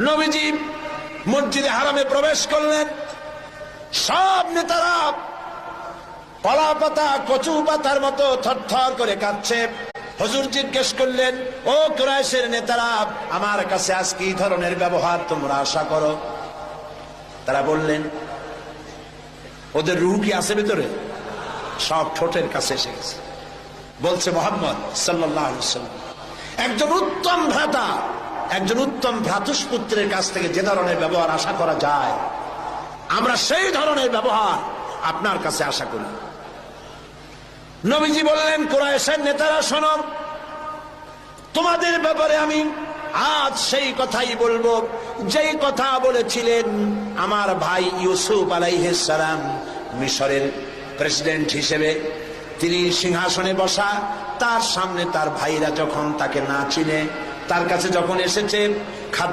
নবীজি মসজিদে হারামে প্রবেশ করলেন। সব নেতারা কলা পাতা কচু পাতার মতো থরথর করে কাঁদছে। হজুর জিজ্ঞেস করলেন, ও কুরাইশের নেতারা, আমার কাছে আজ কি ধরনের ব্যবহার তোমরা আশা করো? তারা বললেন, ওদের রুহ কি আছে ভিতরে? সব ঠোঁটের কাছে এসে গেছে। বলছে মোহাম্মদ সাল্লাহ একজন উত্তম ভ্রাতা একজন উত্তম ভ্রাতুষ্পুত্রের কাছ থেকে যে ধরনের ব্যবহার আশা করা যায়, আমরা সেই ধরনের ব্যবহার আপনার কাছে আশা করি। নবীজি বললেন কোরআশের নেতারা, শোনো, তোমাদের ব্যাপারে আমি আজ সেই কথাই বলব, যেই কথা বলেছিলেন আমার ভাই ইউসুফ আলাইহিসালাম মিশরের প্রেসিডেন্ট হিসেবে। তিনি সিংহাসনে বসা, তার সামনে তার ভাইরা যখন তাকে না চিনে তার কাছে যখন এসেছে খাদ্য